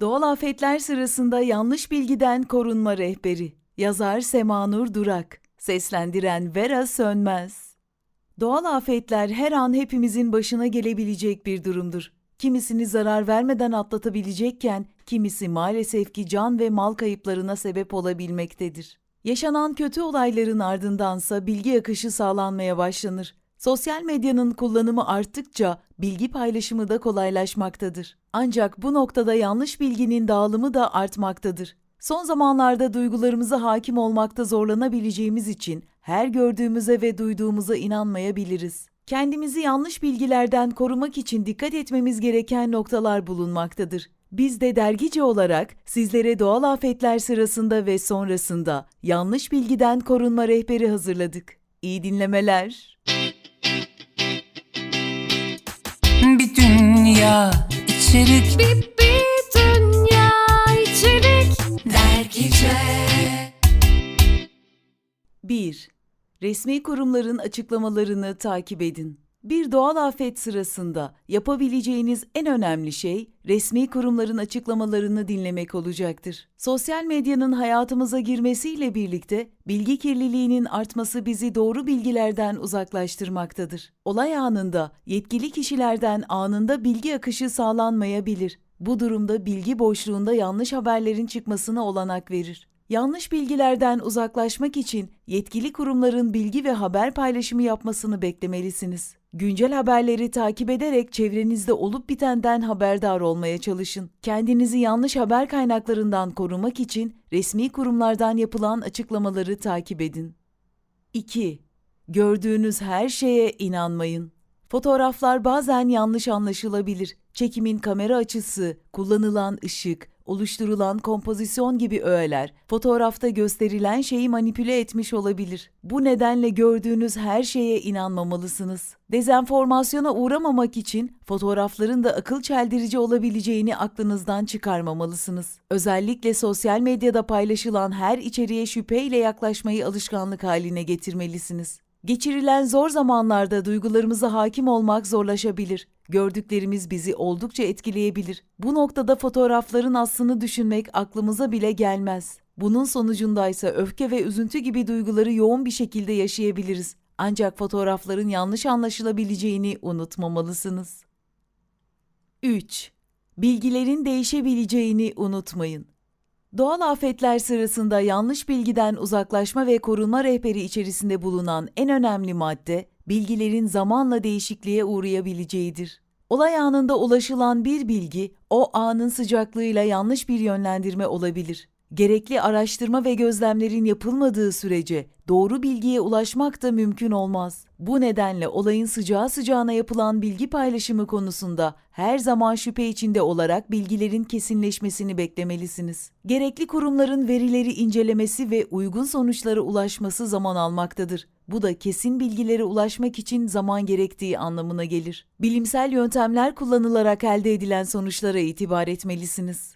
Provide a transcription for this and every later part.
Doğal afetler sırasında yanlış bilgiden korunma rehberi. Yazar Semanur Durak. Seslendiren Vera Sönmez. Doğal afetler her an hepimizin başına gelebilecek bir durumdur. Kimisini zarar vermeden atlatabilecekken, kimisi maalesef ki can ve mal kayıplarına sebep olabilmektedir. Yaşanan kötü olayların ardındansa bilgi akışı sağlanmaya başlanır. Sosyal medyanın kullanımı arttıkça bilgi paylaşımı da kolaylaşmaktadır. Ancak bu noktada yanlış bilginin dağılımı da artmaktadır. Son zamanlarda duygularımıza hakim olmakta zorlanabileceğimiz için her gördüğümüze ve duyduğumuza inanmayabiliriz. Kendimizi yanlış bilgilerden korumak için dikkat etmemiz gereken noktalar bulunmaktadır. Biz de dergici olarak sizlere doğal afetler sırasında ve sonrasında yanlış bilgiden korunma rehberi hazırladık. İyi dinlemeler. Dünya içerik Bir, bir dünya içerik dergice 1. Resmi kurumların açıklamalarını takip edin. Bir doğal afet sırasında yapabileceğiniz en önemli şey resmi kurumların açıklamalarını dinlemek olacaktır. Sosyal medyanın hayatımıza girmesiyle birlikte bilgi kirliliğinin artması bizi doğru bilgilerden uzaklaştırmaktadır. Olay anında yetkili kişilerden anında bilgi akışı sağlanmayabilir. Bu durumda bilgi boşluğunda yanlış haberlerin çıkmasına olanak verir. Yanlış bilgilerden uzaklaşmak için yetkili kurumların bilgi ve haber paylaşımı yapmasını beklemelisiniz. Güncel haberleri takip ederek çevrenizde olup bitenden haberdar olmaya çalışın. Kendinizi yanlış haber kaynaklarından korumak için resmi kurumlardan yapılan açıklamaları takip edin. 2. Gördüğünüz her şeye inanmayın. Fotoğraflar bazen yanlış anlaşılabilir. Çekimin kamera açısı, kullanılan ışık, oluşturulan kompozisyon gibi öğeler fotoğrafta gösterilen şeyi manipüle etmiş olabilir. Bu nedenle gördüğünüz her şeye inanmamalısınız. Dezenformasyona uğramamak için fotoğrafların da akıl çeldirici olabileceğini aklınızdan çıkarmamalısınız. Özellikle sosyal medyada paylaşılan her içeriğe şüpheyle yaklaşmayı alışkanlık haline getirmelisiniz. Geçirilen zor zamanlarda duygularımıza hakim olmak zorlaşabilir. Gördüklerimiz bizi oldukça etkileyebilir. Bu noktada fotoğrafların aslını düşünmek aklımıza bile gelmez. Bunun sonucundaysa öfke ve üzüntü gibi duyguları yoğun bir şekilde yaşayabiliriz. Ancak fotoğrafların yanlış anlaşılabileceğini unutmamalısınız. 3. Bilgilerin değişebileceğini unutmayın. Doğal afetler sırasında yanlış bilgiden uzaklaşma ve korunma rehberi içerisinde bulunan en önemli madde, bilgilerin zamanla değişikliğe uğrayabileceğidir. Olay anında ulaşılan bir bilgi, o anın sıcaklığıyla yanlış bir yönlendirme olabilir. Gerekli araştırma ve gözlemlerin yapılmadığı sürece doğru bilgiye ulaşmak da mümkün olmaz. Bu nedenle olayın sıcağı sıcağına yapılan bilgi paylaşımı konusunda her zaman şüphe içinde olarak bilgilerin kesinleşmesini beklemelisiniz. Gerekli kurumların verileri incelemesi ve uygun sonuçlara ulaşması zaman almaktadır. Bu da kesin bilgilere ulaşmak için zaman gerektiği anlamına gelir. Bilimsel yöntemler kullanılarak elde edilen sonuçlara itibar etmelisiniz.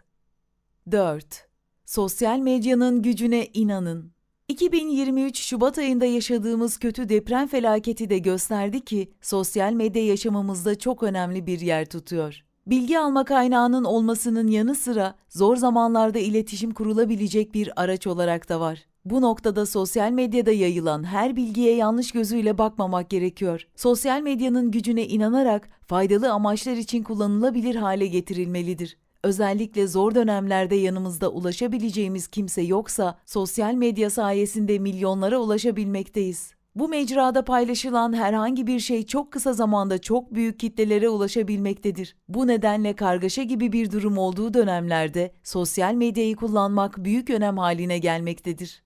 4. Sosyal medyanın gücüne inanın. 2023 Şubat ayında yaşadığımız kötü deprem felaketi de gösterdi ki sosyal medya yaşamımızda çok önemli bir yer tutuyor. Bilgi alma kaynağının olmasının yanı sıra zor zamanlarda iletişim kurulabilecek bir araç olarak da var. Bu noktada sosyal medyada yayılan her bilgiye yanlış gözüyle bakmamak gerekiyor. Sosyal medyanın gücüne inanarak faydalı amaçlar için kullanılabilir hale getirilmelidir. Özellikle zor dönemlerde yanımızda ulaşabileceğimiz kimse yoksa sosyal medya sayesinde milyonlara ulaşabilmekteyiz. Bu mecrada paylaşılan herhangi bir şey çok kısa zamanda çok büyük kitlelere ulaşabilmektedir. Bu nedenle kargaşa gibi bir durum olduğu dönemlerde sosyal medyayı kullanmak büyük önem haline gelmektedir.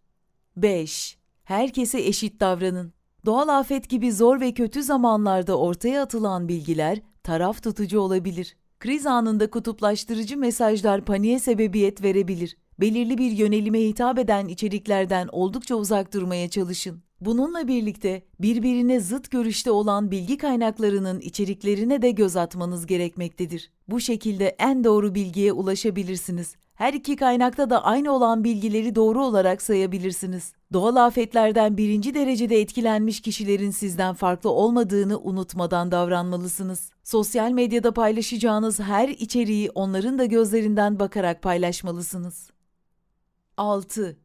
5. Herkese eşit davranın. Doğal afet gibi zor ve kötü zamanlarda ortaya atılan bilgiler taraf tutucu olabilir. Kriz anında kutuplaştırıcı mesajlar paniğe sebebiyet verebilir. Belirli bir yönelime hitap eden içeriklerden oldukça uzak durmaya çalışın. Bununla birlikte birbirine zıt görüşte olan bilgi kaynaklarının içeriklerine de göz atmanız gerekmektedir. Bu şekilde en doğru bilgiye ulaşabilirsiniz. Her iki kaynakta da aynı olan bilgileri doğru olarak sayabilirsiniz. Doğal afetlerden birinci derecede etkilenmiş kişilerin sizden farklı olmadığını unutmadan davranmalısınız. Sosyal medyada paylaşacağınız her içeriği onların da gözlerinden bakarak paylaşmalısınız. 6.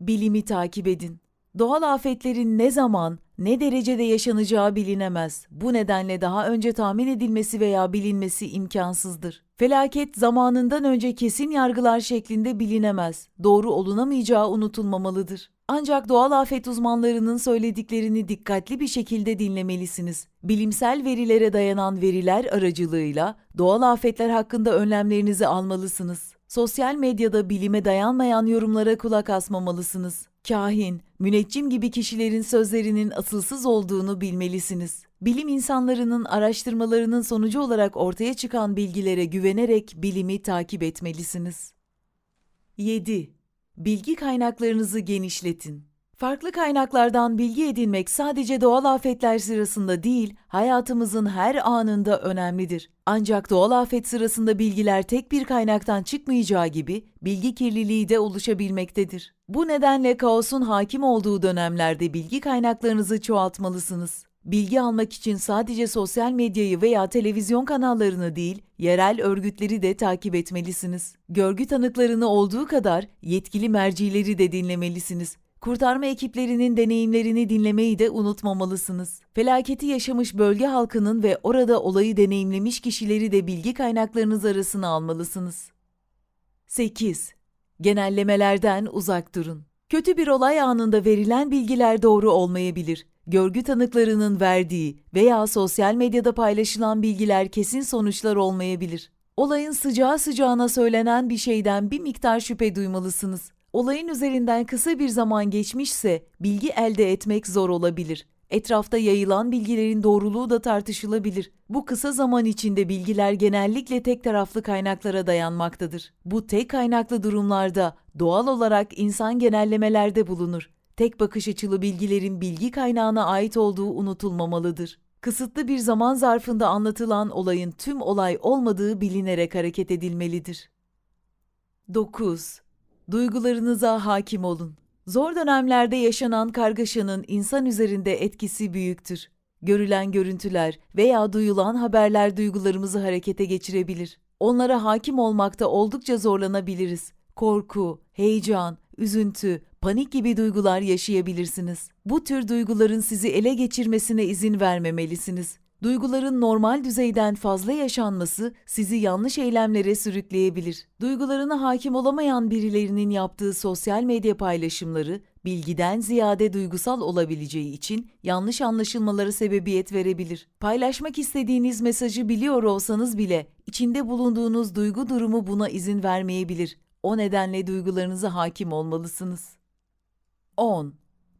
Bilimi takip edin. Doğal afetlerin ne zaman, ne derecede yaşanacağı bilinemez. Bu nedenle daha önce tahmin edilmesi veya bilinmesi imkansızdır. Felaket zamanından önce kesin yargılar şeklinde bilinemez. Doğru olunamayacağı unutulmamalıdır. Ancak doğal afet uzmanlarının söylediklerini dikkatli bir şekilde dinlemelisiniz. Bilimsel verilere dayanan veriler aracılığıyla doğal afetler hakkında önlemlerinizi almalısınız. Sosyal medyada bilime dayanmayan yorumlara kulak asmamalısınız. Kahin, müneccim gibi kişilerin sözlerinin asılsız olduğunu bilmelisiniz. Bilim insanlarının araştırmalarının sonucu olarak ortaya çıkan bilgilere güvenerek bilimi takip etmelisiniz. 7. Bilgi kaynaklarınızı genişletin. Farklı kaynaklardan bilgi edinmek sadece doğal afetler sırasında değil, hayatımızın her anında önemlidir. Ancak doğal afet sırasında bilgiler tek bir kaynaktan çıkmayacağı gibi bilgi kirliliği de oluşabilmektedir. Bu nedenle kaosun hakim olduğu dönemlerde bilgi kaynaklarınızı çoğaltmalısınız. Bilgi almak için sadece sosyal medyayı veya televizyon kanallarını değil, yerel örgütleri de takip etmelisiniz. Görgü tanıklarını olduğu kadar yetkili mercileri de dinlemelisiniz. Kurtarma ekiplerinin deneyimlerini dinlemeyi de unutmamalısınız. Felaketi yaşamış bölge halkının ve orada olayı deneyimlemiş kişileri de bilgi kaynaklarınız arasına almalısınız. 8. Genellemelerden uzak durun. Kötü bir olay anında verilen bilgiler doğru olmayabilir. Görgü tanıklarının verdiği veya sosyal medyada paylaşılan bilgiler kesin sonuçlar olmayabilir. Olayın sıcağı sıcağına söylenen bir şeyden bir miktar şüphe duymalısınız. Olayın üzerinden kısa bir zaman geçmişse bilgi elde etmek zor olabilir. Etrafta yayılan bilgilerin doğruluğu da tartışılabilir. Bu kısa zaman içinde bilgiler genellikle tek taraflı kaynaklara dayanmaktadır. Bu tek kaynaklı durumlarda doğal olarak insan genellemelerde bulunur. Tek bakış açılı bilgilerin bilgi kaynağına ait olduğu unutulmamalıdır. Kısıtlı bir zaman zarfında anlatılan olayın tüm olay olmadığı bilinerek hareket edilmelidir. 9. Duygularınıza hakim olun. Zor dönemlerde yaşanan kargaşanın insan üzerinde etkisi büyüktür. Görülen görüntüler veya duyulan haberler duygularımızı harekete geçirebilir. Onlara hakim olmakta oldukça zorlanabiliriz. Korku, heyecan, üzüntü, panik gibi duygular yaşayabilirsiniz. Bu tür duyguların sizi ele geçirmesine izin vermemelisiniz. Duyguların normal düzeyden fazla yaşanması sizi yanlış eylemlere sürükleyebilir. Duygularına hakim olamayan birilerinin yaptığı sosyal medya paylaşımları bilgiden ziyade duygusal olabileceği için yanlış anlaşılmalara sebebiyet verebilir. Paylaşmak istediğiniz mesajı biliyor olsanız bile içinde bulunduğunuz duygu durumu buna izin vermeyebilir. O nedenle duygularınıza hakim olmalısınız. 10.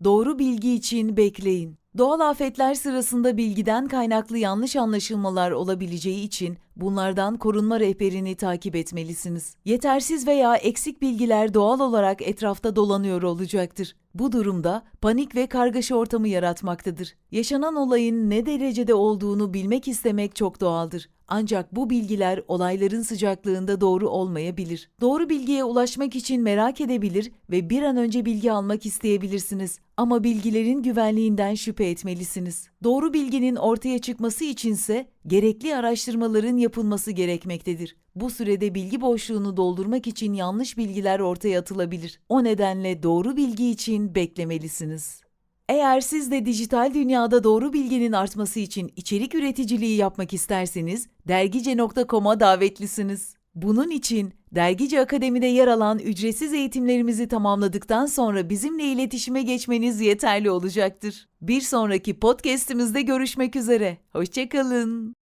Doğru bilgi için bekleyin. Doğal afetler sırasında bilgiden kaynaklı yanlış anlaşılmalar olabileceği için bunlardan korunma rehberini takip etmelisiniz. Yetersiz veya eksik bilgiler doğal olarak etrafta dolanıyor olacaktır. Bu durumda panik ve kargaşa ortamı yaratmaktadır. Yaşanan olayın ne derecede olduğunu bilmek istemek çok doğaldır. Ancak bu bilgiler olayların sıcaklığında doğru olmayabilir. Doğru bilgiye ulaşmak için merak edebilir ve bir an önce bilgi almak isteyebilirsiniz. Ama bilgilerin güvenliğinden şüphe etmelisiniz. Doğru bilginin ortaya çıkması içinse gerekli araştırmaların yapılması gerekmektedir. Bu sürede bilgi boşluğunu doldurmak için yanlış bilgiler ortaya atılabilir. O nedenle doğru bilgi için beklemelisiniz. Eğer siz de dijital dünyada doğru bilginin artması için içerik üreticiliği yapmak isterseniz dergice.com'a davetlisiniz. Bunun için Dergice Akademi'de yer alan ücretsiz eğitimlerimizi tamamladıktan sonra bizimle iletişime geçmeniz yeterli olacaktır. Bir sonraki podcast'imizde görüşmek üzere. Hoşçakalın.